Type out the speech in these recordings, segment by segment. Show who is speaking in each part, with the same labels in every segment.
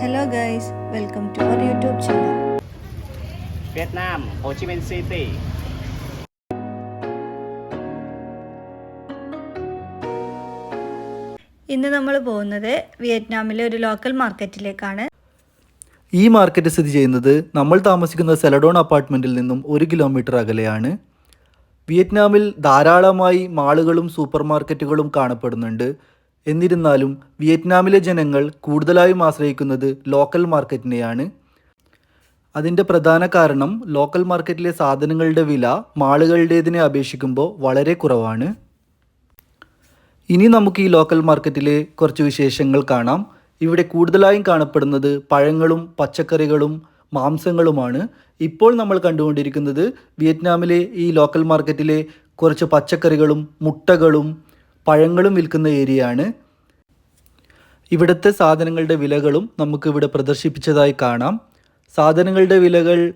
Speaker 1: Hello guys, welcome to our YouTube channel.
Speaker 2: Vietnam, Ho Chi Minh City.
Speaker 1: ഇന്ന് നമ്മൾ പോകുന്നത് വിയറ്റ്നാമിലെ ഒരു ലോക്കൽ മാർക്കറ്റിലേക്കാണ്
Speaker 3: ഈ മാർക്കറ്റ് സ്ഥിതി ചെയ്യുന്നത് നമ്മൾ താമസിക്കുന്ന സെലഡോൺ അപ്പാർട്ട്മെന്റിൽ നിന്നും ഒരു കിലോമീറ്റർ അകലെയാണ് വിയറ്റ്നാമിൽ ധാരാളമായി മാളുകളും സൂപ്പർ മാർക്കറ്റുകളും കാണപ്പെടുന്നുണ്ട് എന്നിരുന്നാലും വിയറ്റ്നാമിലെ ജനങ്ങൾ കൂടുതലായും ആശ്രയിക്കുന്നത് ലോക്കൽ മാർക്കറ്റിനെയാണ്. അതിന്റെ പ്രധാന കാരണം ലോക്കൽ മാർക്കറ്റിലെ സാധനങ്ങളുടെ വില മാളുകളുടേതിനെ അപേക്ഷിക്കുമ്പോൾ വളരെ കുറവാണ്. ഇനി നമുക്ക് ഈ ലോക്കൽ മാർക്കറ്റിലെ കുറച്ച് വിശേഷങ്ങൾ കാണാം. ഇവിടെ കൂടുതലായും കാണപ്പെടുന്നത് പഴങ്ങളും പച്ചക്കറികളും മാംസങ്ങളുമാണ്. ഇപ്പോൾ നമ്മൾ കണ്ടുകൊണ്ടിരിക്കുന്നത് വിയറ്റ്നാമിലെ ഈ ലോക്കൽ മാർക്കറ്റിലെ കുറച്ച് പച്ചക്കറികളും മുട്ടകളും പഴങ്ങളും വിൽക്കുന്ന ഏരിയയാണ്. ഇവിടുത്തെ സാധനങ്ങളുടെ വിലകളും നമുക്ക് ഇവിടെ പ്രദർശിപ്പിച്ചതായി കാണാം. സാധനങ്ങളുടെ വിലകൾ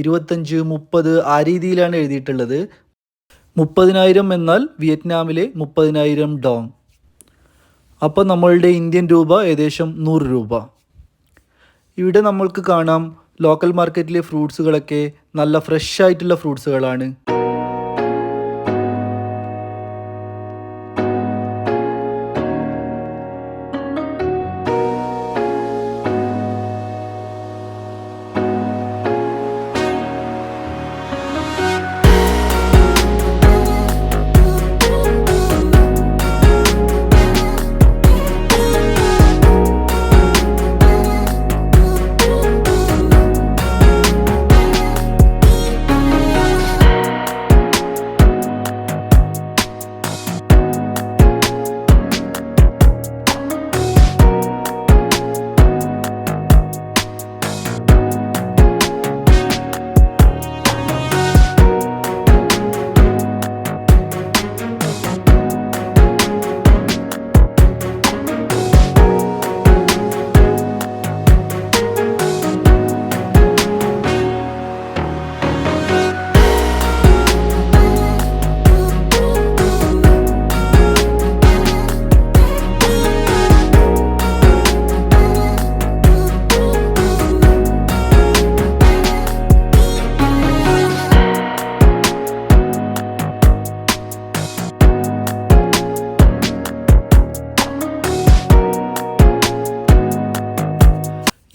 Speaker 3: ഇരുപത്തഞ്ച് മുപ്പത് ആ രീതിയിലാണ് എഴുതിയിട്ടുള്ളത്. മുപ്പതിനായിരം എന്നാൽ വിയറ്റ്നാമിലെ മുപ്പതിനായിരം ഡോങ് അപ്പോൾ നമ്മളുടെ ഇന്ത്യൻ രൂപ ഏകദേശം നൂറ് രൂപ. ഇവിടെ നമ്മൾക്ക് കാണാം ലോക്കൽ മാർക്കറ്റിലെ ഫ്രൂട്ട്സുകളൊക്കെ നല്ല ഫ്രഷ് ആയിട്ടുള്ള ഫ്രൂട്ട്സുകളാണ്.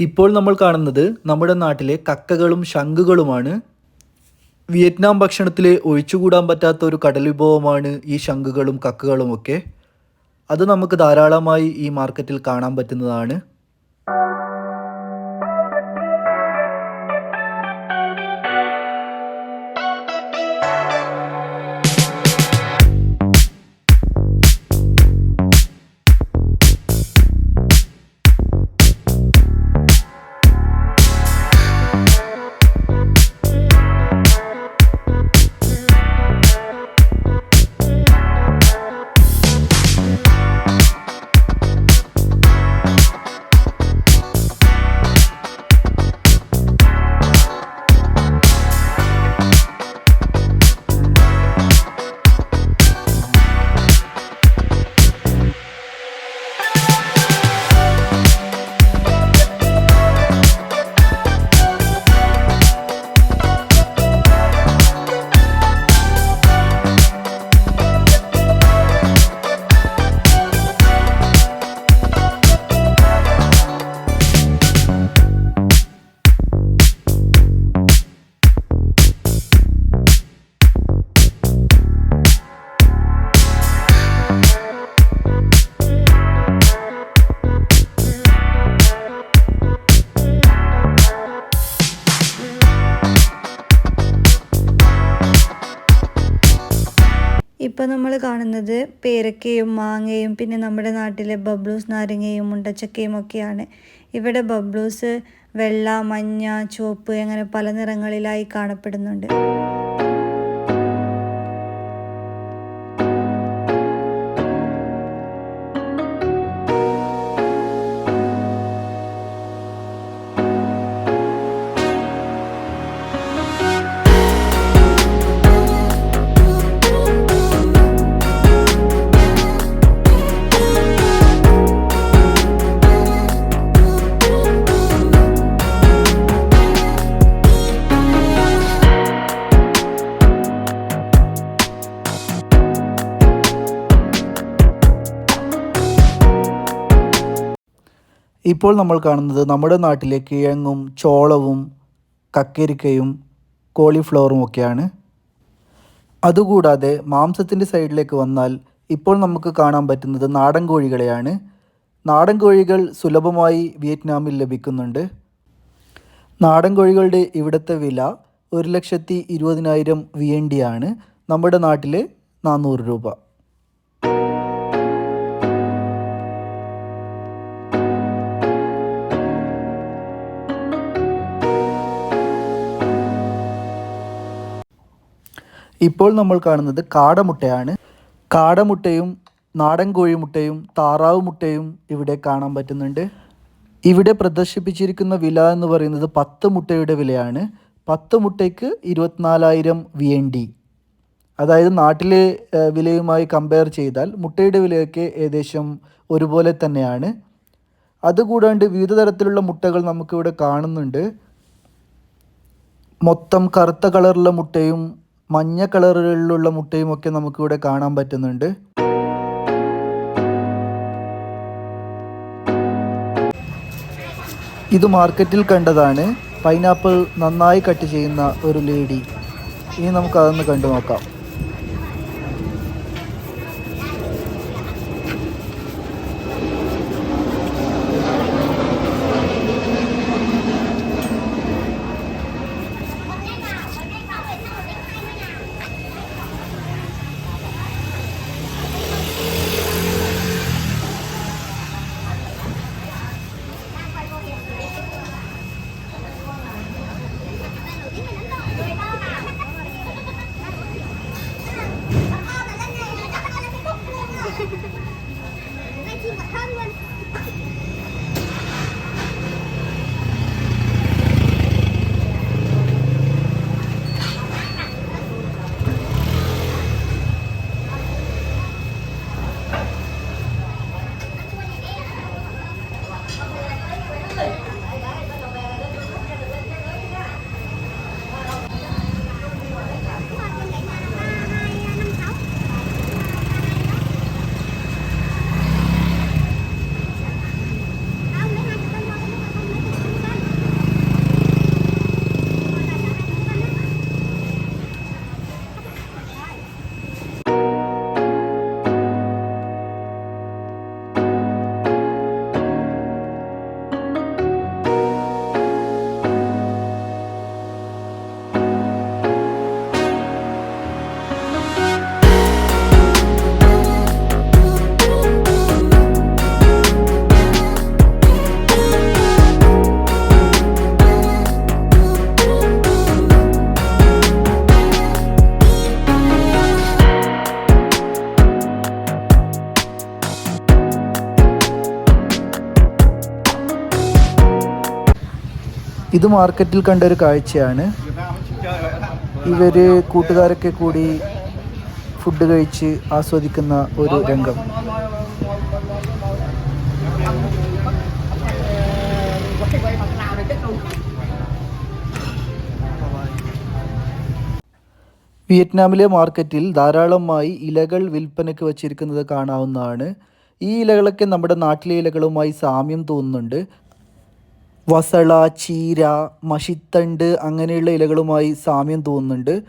Speaker 3: ഇപ്പോൾ നമ്മൾ കാണുന്നത് നമ്മുടെ നാട്ടിലെ കക്കകളും ശംഖുകളുമാണ്. വിയറ്റ്നാം ഭക്ഷണത്തിലെ ഒഴിച്ചുകൂടാൻ പറ്റാത്ത ഒരു കടൽ വിഭവമാണ് ഈ ശംഖുകളും കക്കകളും ഒക്കെ. അത് നമുക്ക് ധാരാളമായി ഈ മാർക്കറ്റിൽ കാണാൻ പറ്റുന്നതാണ്.
Speaker 1: ഇപ്പോൾ നമ്മൾ കാണുന്നത് പേരക്കയും മാങ്ങയും പിന്നെ നമ്മുടെ നാട്ടിലെ ബബ്ലൂസ് നാരങ്ങയും മുണ്ടച്ചക്കയും ഒക്കെയാണ്. ഇവിടെ ബബ്ലൂസ് വെള്ള മഞ്ഞ ചുവപ്പ് അങ്ങനെ പല നിറങ്ങളിലായി കാണപ്പെടുന്നുണ്ട്.
Speaker 3: ഇപ്പോൾ നമ്മൾ കാണുന്നത് നമ്മുടെ നാട്ടിലെ കിഴങ്ങും ചോളവും കക്കരിക്കയും കോളിഫ്ലവറും ഒക്കെയാണ്. അതുകൂടാതെ മാംസത്തിന്റെ സൈഡിലേക്ക് വന്നാൽ ഇപ്പോൾ നമുക്ക് കാണാൻ പറ്റുന്നത് നാടൻ കോഴികളെയാണ്. നാടൻ കോഴികൾ സുലഭമായി വിയറ്റ്നാമിൽ ലഭിക്കുന്നുണ്ട്. നാടൻ കോഴികളുടെ ഇവിടുത്തെ വില ഒരു ലക്ഷത്തി ഇരുപതിനായിരം വി എൻ ഡി ആണ് നമ്മുടെ നാട്ടിൽ നാനൂറ് രൂപ. ഇപ്പോൾ നമ്മൾ കാണുന്നത് കാടമുട്ടയാണ്. കാടമുട്ടയും നാടൻ കോഴിമുട്ടയും താറാവ് മുട്ടയും ഇവിടെ കാണാൻ പറ്റുന്നുണ്ട്. ഇവിടെ പ്രദർശിപ്പിച്ചിരിക്കുന്ന വില എന്ന് പറയുന്നത് പത്ത് മുട്ടയുടെ വിലയാണ്. പത്ത് മുട്ടയ്ക്ക് ഇരുപത്തിനാലായിരം വി എൻ ഡി അതായത് നാട്ടിലെ വിലയുമായി കമ്പയർ ചെയ്താൽ മുട്ടയുടെ വിലയൊക്കെ ഏകദേശം ഒരുപോലെ തന്നെയാണ്. അതുകൂടാണ്ട് വിവിധ തരത്തിലുള്ള മുട്ടകൾ നമുക്കിവിടെ കാണുന്നുണ്ട്. മൊത്തം കറുത്ത കളറുള്ള മുട്ടയും മഞ്ഞ കളറുകളിലുള്ള മുട്ടയും ഒക്കെ നമുക്കിവിടെ കാണാൻ പറ്റുന്നുണ്ട്. ഇത് മാർക്കറ്റിൽ കണ്ടതാണ്. പൈനാപ്പിൾ നന്നായി കട്ട് ചെയ്യുന്ന ഒരു ലേഡി. ഇനി നമുക്കതൊന്ന് കണ്ടു നോക്കാം ഇത് മാർക്കറ്റിൽ കണ്ട ഒരു കാഴ്ചയാണ്. ഇവർ കൂട്ടുകാരൊക്കെ കൂടി ഫുഡ് കഴിച്ച് ആസ്വദിക്കുന്ന ഒരു രംഗം. വിയറ്റ്നാമിലെ മാർക്കറ്റിൽ ധാരാളമായി ഇലകൾ വിൽപ്പനയ്ക്ക് വച്ചിരിക്കുന്നത് കാണാവുന്നതാണ്. ഈ ഇലകളൊക്കെ നമ്മുടെ നാട്ടിലെ ഇലകളുമായി സാമ്യം തോന്നുന്നുണ്ട്. വസള ചീര മഷിത്തണ്ട് അങ്ങനെയുള്ള ഇലകളുമായി സാമ്യം തോന്നുന്നുണ്ട്.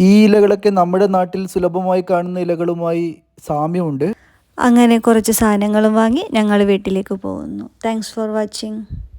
Speaker 3: ഈ ഇലകളൊക്കെ നമ്മുടെ നാട്ടിൽ സുലഭമായി കാണുന്ന ഇലകളുമായി സാമ്യമുണ്ട്.
Speaker 1: അങ്ങനെ കുറച്ച് സാധനങ്ങളും വാങ്ങി ഞങ്ങൾ വീട്ടിലേക്ക് പോകുന്നു. Thanks for watching